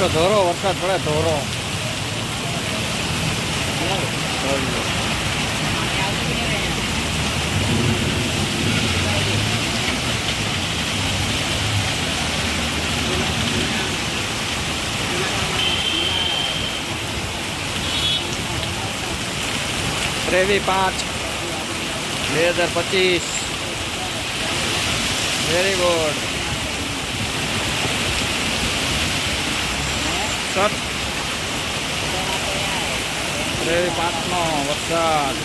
મિત્રો ધોરો વરસાદ પડે ધોરો. ત્રેવીસ પાંચ બે હજાર પચીસ. વેરી ગુડ સર પાંચનો વરસાદ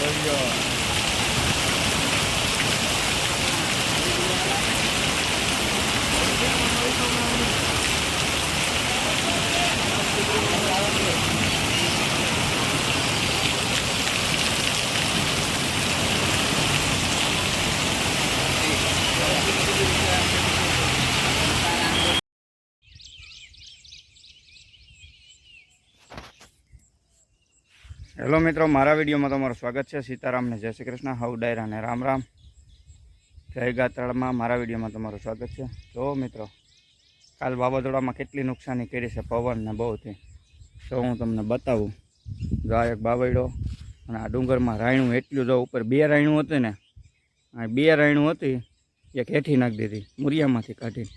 હેલો મિત્રો, મારા વિડીયોમાં તમારું સ્વાગત છે. સીતારામને જય શ્રી કૃષ્ણ. હવ, ડાયરા અને રામ રામ. જય ગાત્રાળમાં મારા વિડીયોમાં તમારું સ્વાગત છે. જો મિત્રો, કાલ વાવાઝોડામાં કેટલી નુકસાની કરી છે પવન ને બહુથી તો હું તમને બતાવું. જો આ અને આ ડુંગરમાં રાયણું એટલું જો ઉપર બે રાયણું હતું ને, આ બે રાયણું હતી, એક હેઠી નાખી દીધી, મુરિયામાંથી કાઢી.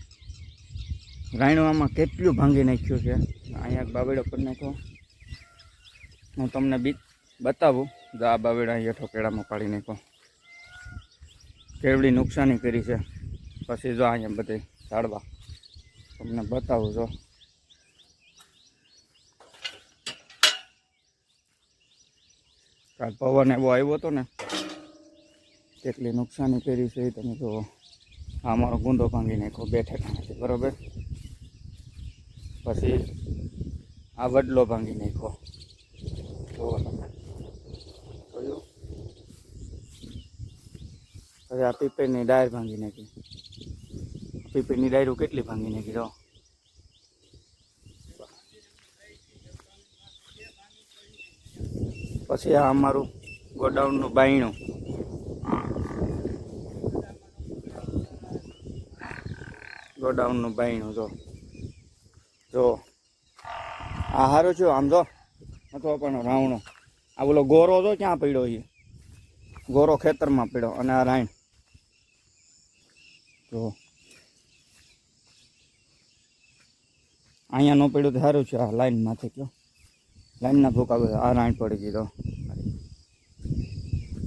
રાયણું આમાં કેટલું ભાંગી નાખ્યું છે? અહીંયા એક પર કરી નાખ્યો. હું તમને બી બતાવું. જો આ બાવેડા અહીંયા ઠોકેડામાં પાડી નાખો. કેવડી નુકસાની કરી છે. પછી જો અહીંયા બધે ઝાડવા. તમને બતાવું જો. કાલ પવન એવો આવ્યો હતો ને, કેટલી નુકસાની કરી છે એ તમે જુઓ. આ અમારો ગુંદો ભાંગી નાખો બેઠે બરોબર? પછી આ વડલો ભાંગી નાખો જોયું હવે આ પીપળની ડાયર ભાંગી નાખી. પીપળની ડાયરો કેટલી ભાંગી નાખી, જો. પછી આ અમારું ગોડાઉનનું બાયણું. ગોડાઉનનું બાયણું, જો. જો. આ સારું છું, આમ જો. અથવા પણ રાવણો. આ બોલો ગોરો તો ક્યાં પડ્યો છે ગોરો ખેતરમાં પડ્યો, અને આ રાઈણ જો. અહીંયા ન પડ્યું તો સારું છે, આ લાઈનમાંથી કયો. લાઈનના ભૂકા બધા, આ રાણ પડી તો.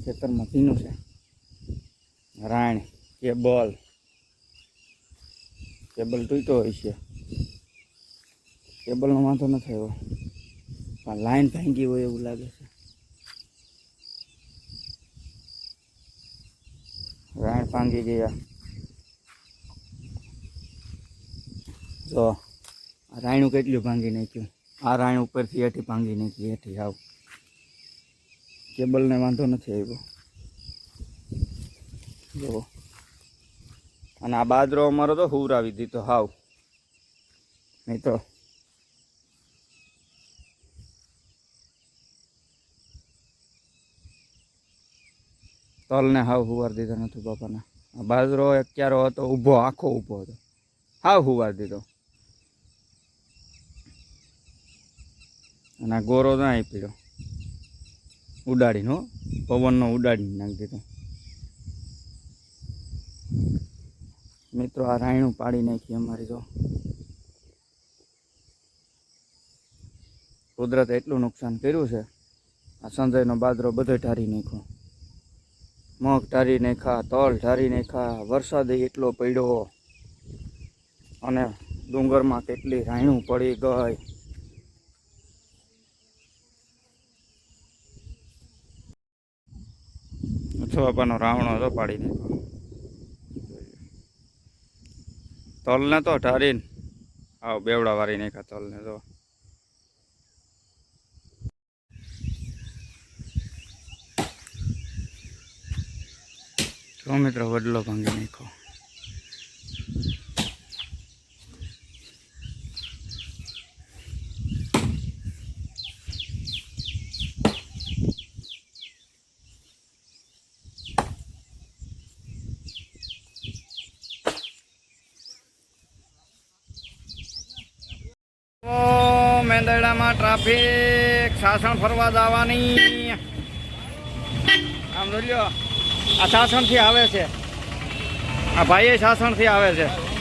ખેતરમાં ભીનું છે. રાઈણ કેબલ. કેબલ તૂટ્યો હોય છે. કેબલનો વાંધો નથી થયો પણ લાઈન ભાંગી હોય એવું લાગે છે. લાઈન ભાંગી ગયા. આ રાયણું કેટલું ભાંગી નાખ્યું? આ રાયણ ઉપરથી હેઠી ભાંગી નાખી હેઠી આવ. કેબલને વાંધો નથી આવ્યો. જો. અને આ બાદરો અમારો તો હુરાવી દીધો, હાવ. નહીં તો તલને હાવ હુવાર દીધો નથી બાપાને. બાજરો ક્યારો હતો, ઊભો, આખો ઊભો હતો. હાવ હુવાર દીધો. અને આ ગોરો તો અહીં પીડ્યો ઉડાડીનો પવનનો ઉડાડીને નાખી દીધો. મિત્રો, આ રાયણું પાડી નાખી અમારી તો કુદરતે એટલું નુકસાન કર્યું છે. આ સંજયનો બાદરો બધો ઢારી નાખ્યો. મગ ઢારી નાખ્યા, તલ ઢારી નાખ્યા, વરસાદ એટલો પડ્યો અને ડુંગરમાં કેટલી રાયણું પડી ગઈ. બાપાનો રાવણો તો પાડી નાખ્યો. તલને તો ઢારીને, આવ બેવડા વારી નાખ્યા તલને તો. જો મિત્રો વડલો ભાંગી નાખો મેંદરડામાં ટ્રાફિક સાસણ ફરવા જવાની. આમ જોઈ આ સાસણથી આવે છે. આ ભાઈ સાસણથી આવે છે.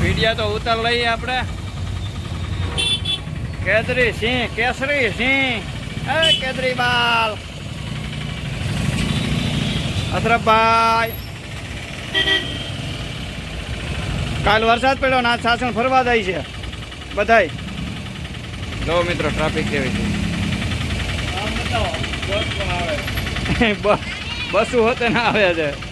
વિડિયા તો ઉતાર લઈએ આપણે. કેદરી સિંહ, કેસરી સિંહ. કેદરી બાલ. અશરફભાઈ કાલ વરસાદ પડ્યો ને આજ સાસણ ફરવા જાય છે. બધાય. જો મિત્રો ટ્રાફિક કેવી છે? બસ બસો હોતે ના આવે છે.